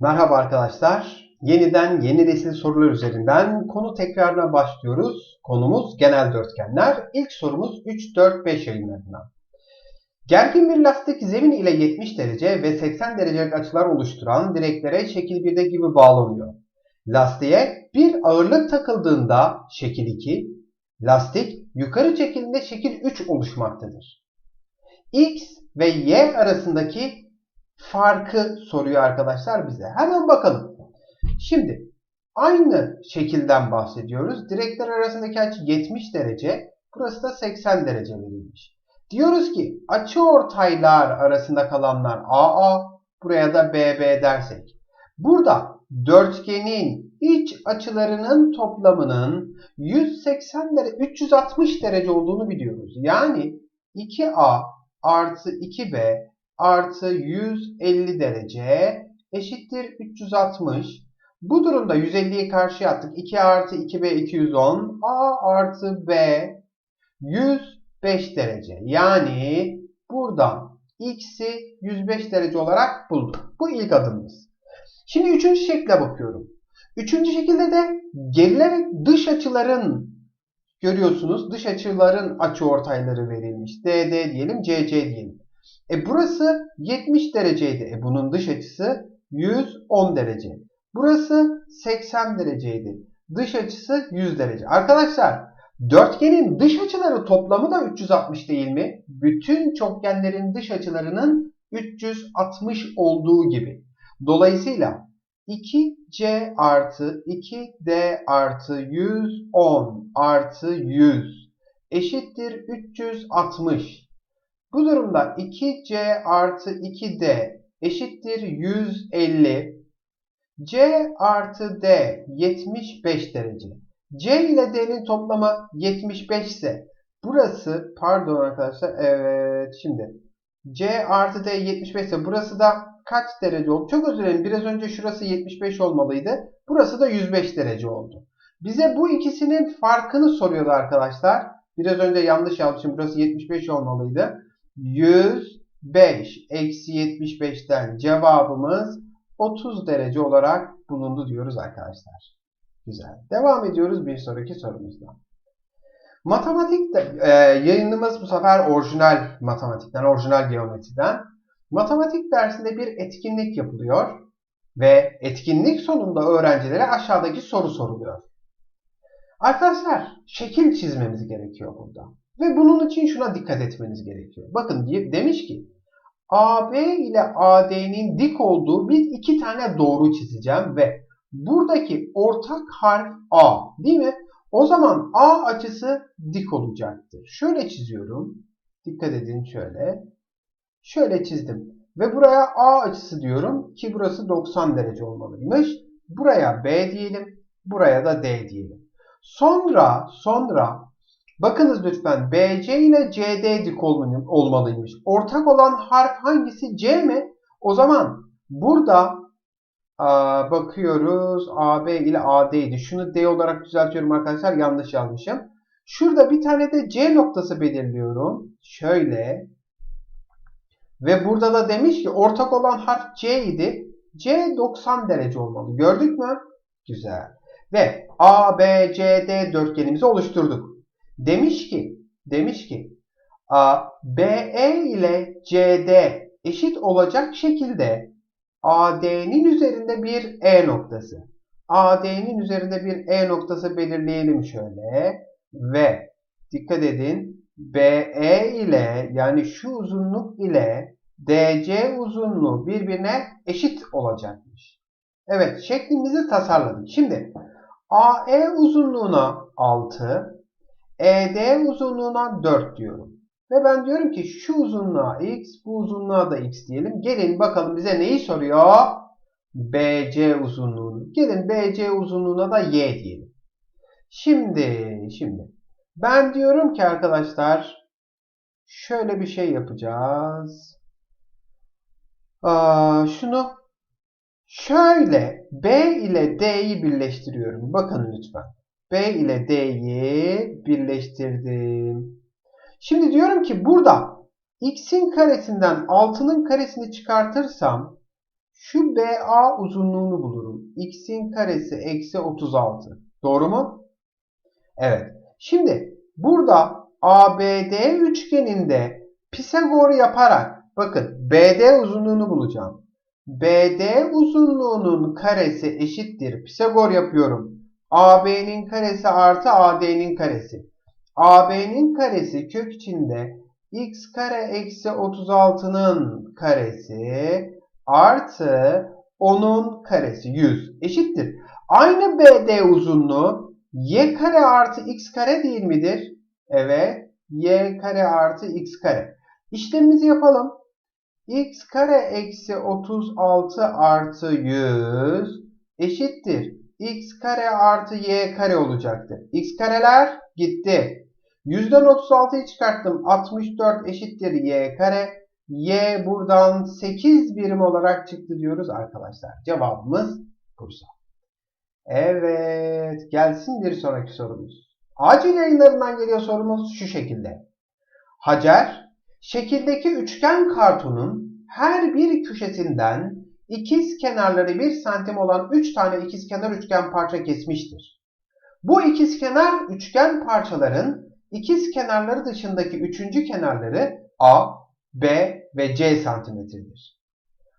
Merhaba arkadaşlar. Yeniden yeni nesil sorular üzerinden konu tekrarına başlıyoruz. Konumuz genel dörtgenler. İlk sorumuz 3, 4, 5 yayınlarından. Gergin bir lastik zemin ile 70 derece ve 80 derecelik açılar oluşturan direklere şekil 1'de gibi bağlanıyor. Lastiğe bir ağırlık takıldığında şekil 2, lastik yukarı çekildiğinde şekil 3 oluşmaktadır. X ve Y arasındaki farkı soruyor arkadaşlar bize. Hemen bakalım. Şimdi aynı şekilden bahsediyoruz. Direkler arasındaki açı 70 derece. Burası da 80 derece verilmiş. Diyoruz ki açı ortaylar arasında kalanlar AA, buraya da BB dersek. Burada dörtgenin iç açılarının toplamının 180 derece, 360 derece olduğunu biliyoruz. Yani 2A artı 2B artı 150 derece eşittir 360. Bu durumda 150'yi karşıya attık. 2 artı 2B 210. A artı B 105 derece. Yani buradan x'i 105 derece olarak bulduk. Bu ilk adımımız. Şimdi üçüncü şekle bakıyorum. Üçüncü şekilde de gerilerek dış açıların görüyorsunuz. Dış açıların açı ortayları verilmiş. DD diyelim, CC diyelim. E burası 70 dereceydi. E bunun dış açısı 110 derece. Burası 80 dereceydi. Dış açısı 100 derece. Arkadaşlar dörtgenin dış açıları toplamı da 360 değil mi? Bütün çokgenlerin dış açılarının 360 olduğu gibi. Dolayısıyla 2C artı 2D artı 110 artı 100 eşittir 360. Bu durumda 2C artı 2D eşittir 150. C artı D 75 derece. C ile D'nin toplamı 75 ise burası pardon arkadaşlar evet şimdi C artı D 75 ise burası da kaç derece oldu? Çok özür dilerim biraz önce şurası 75 olmalıydı. Burası da 105 derece oldu. Bize bu ikisinin farkını soruyordu arkadaşlar. Biraz önce yanlış yapmışım. Burası 75 olmalıydı. 105 eksi 75'ten cevabımız 30 derece olarak bulundu diyoruz arkadaşlar. Güzel. Devam ediyoruz bir sonraki sorumuzda. Matematik de, e, yayınımız bu sefer orijinal matematikten, orijinal geometriden. Matematik dersinde bir etkinlik yapılıyor ve etkinlik sonunda öğrencilere aşağıdaki soru soruluyor. Arkadaşlar şekil çizmemiz gerekiyor burada. Ve bunun için şuna dikkat etmeniz gerekiyor. Bakın demiş ki AB ile AD'nin dik olduğu bir iki tane doğru çizeceğim ve buradaki ortak harf A değil mi? O zaman A açısı dik olacaktır. Şöyle çiziyorum. Dikkat edin şöyle. Şöyle çizdim. Ve buraya A açısı diyorum ki burası 90 derece olmalıymış. Buraya B diyelim. Buraya da D diyelim. Sonra sonra bakınız lütfen BC ile CD dik olmalıymış. Ortak olan harf hangisi? C mi? O zaman burada bakıyoruz AB ile AD'ydi. Şunu D olarak düzeltiyorum arkadaşlar. Yanlış yazmışım. Şurada bir tane de C noktası belirliyorum. Şöyle. Ve burada da demiş ki ortak olan harf C idi. C 90 derece olmalı. Gördük mü? Güzel. Ve ABCD dörtgenimizi oluşturduk. Demiş ki, demiş ki BE ile CD eşit olacak şekilde AD'nin üzerinde bir E noktası. AD'nin üzerinde bir E noktası belirleyelim şöyle. Ve dikkat edin BE ile yani şu uzunluk ile DC uzunluğu birbirine eşit olacakmış. Evet şeklimizi tasarladık. Şimdi AE uzunluğuna 6, ED uzunluğuna 4 diyorum. Ve ben diyorum ki şu uzunluğa x, bu uzunluğa da x diyelim. Gelin bakalım bize neyi soruyor? BC uzunluğunu. Gelin BC uzunluğuna da y diyelim. Şimdi, şimdi. Ben diyorum ki arkadaşlar şöyle bir şey yapacağız. Aa, şunu şöyle B ile D'yi birleştiriyorum. Bakın lütfen. B ile D'yi birleştirdim. Şimdi diyorum ki burada x'in karesinden 6'nın karesini çıkartırsam Şu BA uzunluğunu bulurum. X'in karesi eksi 36. Doğru mu? Evet. Şimdi burada ABD üçgeninde Pisagor yaparak bakın BD uzunluğunu bulacağım. BD uzunluğunun karesi eşittir. Pisagor yapıyorum. AB'nin karesi artı AD'nin karesi. AB'nin karesi kök içinde x kare eksi 36'nın karesi artı 10'un karesi 100 eşittir. Aynı BD uzunluğu y kare artı x kare değil midir? Evet. y kare artı x kare. İşlemimizi yapalım. x kare eksi 36 artı 100 eşittir. X kare artı y kare olacaktır. x kareler gitti. 100'den 36'yı çıkarttım. 64 eşittir y kare. Y buradan 8 birim olarak çıktı diyoruz arkadaşlar. Cevabımız Bursa. Evet. Gelsin bir sonraki sorumuz. Acil yayınlarından geliyor sorumuz şu şekilde. Hacer, şekildeki üçgen kartonun her bir köşesinden ikiz kenarları 1 santim olan 3 tane ikizkenar üçgen parça kesmiştir. Bu ikizkenar üçgen parçaların ikiz kenarları dışındaki üçüncü kenarları A, B ve C santimetredir.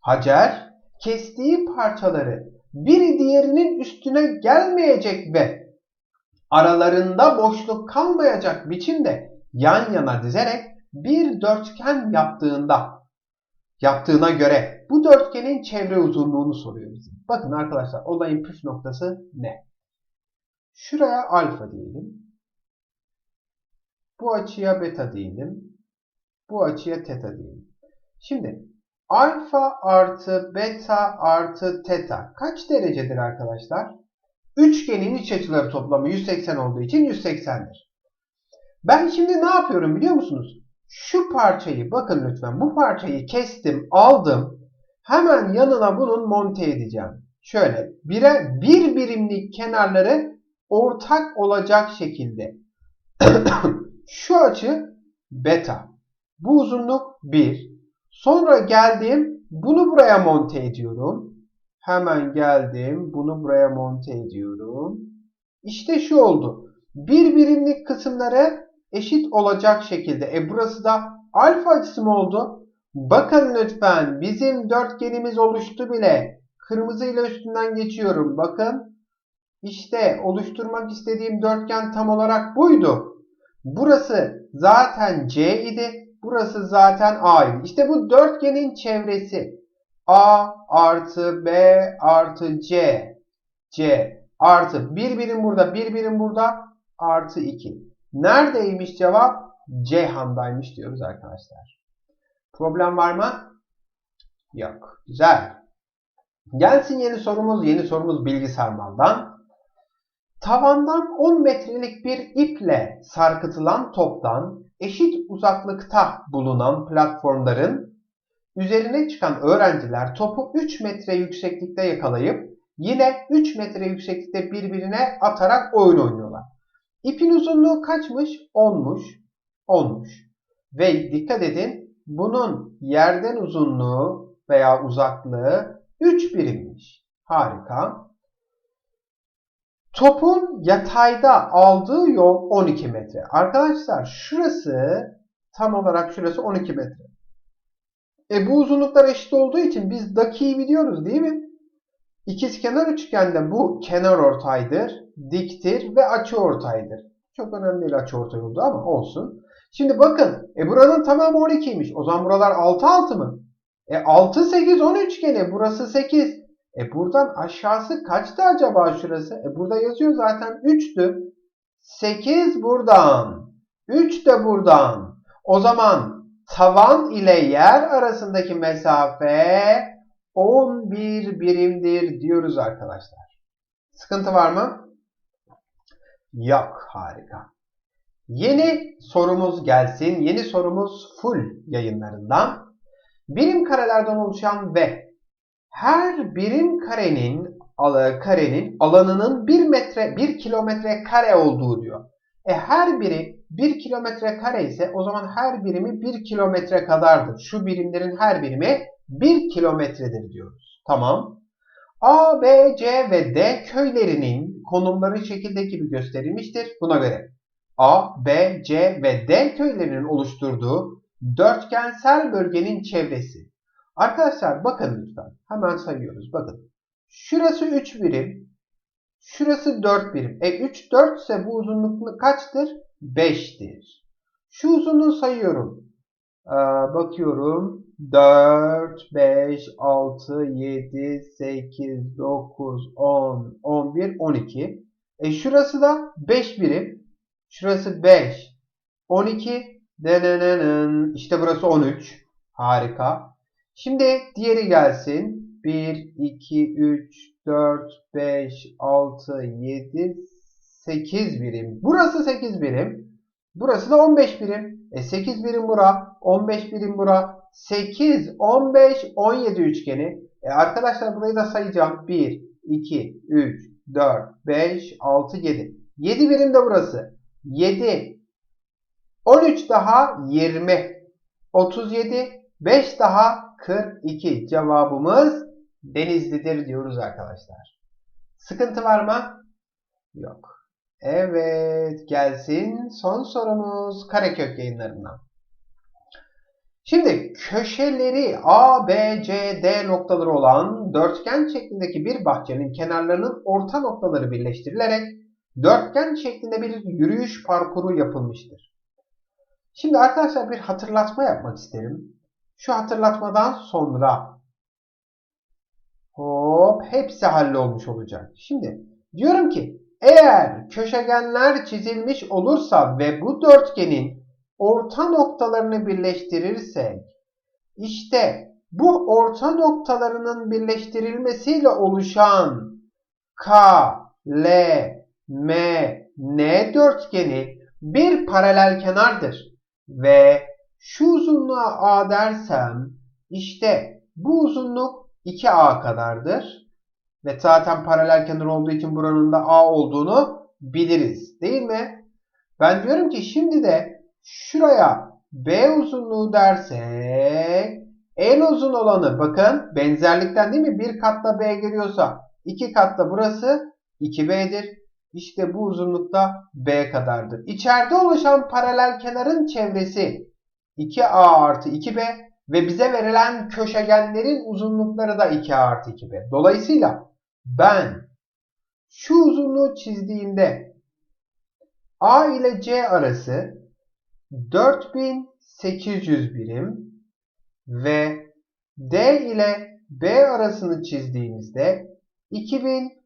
Hacer, kestiği parçaları biri diğerinin üstüne gelmeyecek ve aralarında boşluk kalmayacak biçimde yan yana dizerek bir dörtgen yaptığında yaptığına göre bu dörtgenin çevre uzunluğunu soruyor bize. Bakın arkadaşlar olayın püf noktası ne? Şuraya alfa diyelim. Bu açıya beta diyelim. Bu açıya teta diyelim. Şimdi alfa artı beta artı teta kaç derecedir arkadaşlar? Üçgenin iç açıları toplamı 180 olduğu için 180'dir. Ben şimdi ne yapıyorum biliyor musunuz? Şu parçayı bakın lütfen bu parçayı kestim aldım. Hemen yanına bunun monte edeceğim. Şöyle bire, bir birimlik kenarları ortak olacak şekilde. Şu açı beta. Bu uzunluk 1. Sonra geldim bunu buraya monte ediyorum. Hemen geldim bunu buraya monte ediyorum. İşte şu oldu. Bir birimlik kısımları eşit olacak şekilde. E burası da alfa açısı mı oldu? Bakın lütfen bizim dörtgenimiz oluştu bile. Kırmızıyla üstünden geçiyorum. Bakın. İşte oluşturmak istediğim dörtgen tam olarak buydu. Burası zaten C idi. Burası zaten A idi. İşte bu dörtgenin çevresi A artı B artı C. C artı bir birim burada, bir birim burada artı 2. Neredeymiş cevap? Ceyhan'daymış diyoruz arkadaşlar. Problem var mı? Yok. Güzel. Gelsin yeni sorumuz. Yeni sorumuz bilgi sarmaldan. Tavandan 10 metrelik bir iple sarkıtılan toptan eşit uzaklıkta bulunan platformların üzerine çıkan öğrenciler topu 3 metre yükseklikte yakalayıp yine 3 metre yükseklikte birbirine atarak oyun oynuyorlar. İpin uzunluğu kaçmış? 10'muş. 10'muş. Ve dikkat edin bunun yerden uzunluğu veya uzaklığı 3 birimmiş. Harika. Topun yatayda aldığı yol 12 metre. Arkadaşlar şurası tam olarak şurası 12 metre. E bu uzunluklar eşit olduğu için biz dakiyi biliyoruz değil mi? İkizkenar üçgende bu kenar ortaydır, diktir ve açı ortaydır. Çok önemli değil açı ortay oldu ama olsun. Şimdi bakın e buranın tamamı 12'ymiş. O zaman buralar 6 6 mı? E 6 8 10 üçgeni. Burası 8. E buradan aşağısı kaçtı acaba şurası? E burada yazıyor zaten 3'tü. 8 buradan. 3 de buradan. O zaman tavan ile yer arasındaki mesafe 11 birimdir diyoruz arkadaşlar. Sıkıntı var mı? Yok. Harika. Yeni sorumuz gelsin. Yeni sorumuz full yayınlarından. Birim karelerden oluşan ve her birim karenin karenin alanının 1 metre 1 kilometre kare olduğu diyor. E her biri 1 kilometre kare ise o zaman her birimi 1 kilometre kadardır. Şu birimlerin her birimi 1 kilometredir diyoruz. Tamam. A, B, C ve D köylerinin konumları şekilde gibi gösterilmiştir. Buna göre A, B, C ve D köylerinin oluşturduğu dörtgensel bölgenin çevresi. Arkadaşlar bakın lütfen. Hemen sayıyoruz. Bakın. Şurası 3 birim. Şurası 4 birim. E 3 4 ise bu uzunluk kaçtır? 5'tir. Şu uzunluğu sayıyorum. Ee, bakıyorum. 4, 5, 6, 7, 8, 9, 10, 11, 12. E şurası da 5 birim. Şurası 5. 12. Denenenen. İşte burası 13. Harika. Şimdi diğeri gelsin. 1, 2, 3, 4, 5, 6, 7, 8 birim. Burası 8 birim. Burası da 15 birim. E 8 birim bura, 15 birim bura. 8, 15, 17 üçgeni. E arkadaşlar burayı da sayacağım. 1, 2, 3, 4, 5, 6, 7. 7 birim de burası. 7, 13 daha 20, 37, 5 daha 42. Cevabımız Denizli'dir diyoruz arkadaşlar. Sıkıntı var mı? Yok. Evet gelsin son sorumuz karekök yayınlarından. Şimdi köşeleri A, B, C, D noktaları olan dörtgen şeklindeki bir bahçenin kenarlarının orta noktaları birleştirilerek dörtgen şeklinde bir yürüyüş parkuru yapılmıştır. Şimdi arkadaşlar bir hatırlatma yapmak isterim. Şu hatırlatmadan sonra hop hepsi hallolmuş olacak. Şimdi diyorum ki eğer köşegenler çizilmiş olursa ve bu dörtgenin orta noktalarını birleştirirsek işte bu orta noktalarının birleştirilmesiyle oluşan K, L, M, N dörtgeni bir paralel kenardır. Ve şu uzunluğa A dersem işte bu uzunluk 2A kadardır. Ve zaten paralel kenar olduğu için buranın da A olduğunu biliriz. Değil mi? Ben diyorum ki şimdi de şuraya B uzunluğu dersek en uzun olanı bakın benzerlikten değil mi? Bir katta B geliyorsa iki katta burası 2B'dir. İşte bu uzunlukta B kadardır. İçeride oluşan paralel kenarın çevresi 2A artı 2B ve bize verilen köşegenlerin uzunlukları da 2A artı 2B. Dolayısıyla ben şu uzunluğu çizdiğimde A ile C arası 4800 birim ve D ile B arasını çizdiğimizde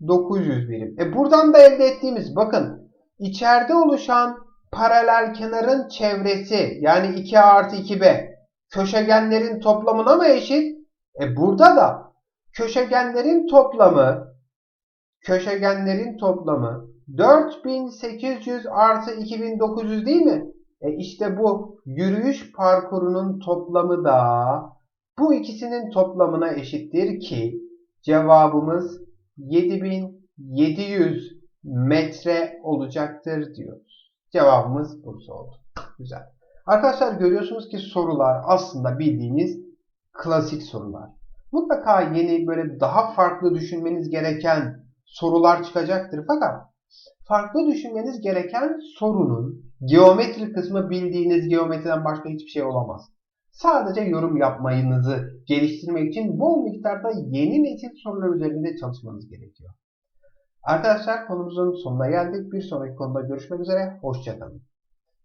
2900 birim. E buradan da elde ettiğimiz bakın içeride oluşan paralel kenarın çevresi yani 2A artı 2B köşegenlerin toplamına mı eşit? E burada da köşegenlerin toplamı köşegenlerin toplamı 4800 artı 2900 değil mi? E işte bu yürüyüş parkurunun toplamı da bu ikisinin toplamına eşittir ki cevabımız 7700 metre olacaktır diyoruz. Cevabımız Bursa oldu. Güzel. Arkadaşlar görüyorsunuz ki sorular aslında bildiğiniz klasik sorular. Mutlaka yeni böyle daha farklı düşünmeniz gereken sorular çıkacaktır. Fakat farklı düşünmeniz gereken sorunun geometri kısmı bildiğiniz geometriden başka hiçbir şey olamaz. Sadece yorum yapmayınızı geliştirmek için bol miktarda yeni nesil sorular üzerinde çalışmanız gerekiyor. Arkadaşlar konumuzun sonuna geldik. Bir sonraki konuda görüşmek üzere. Hoşçakalın.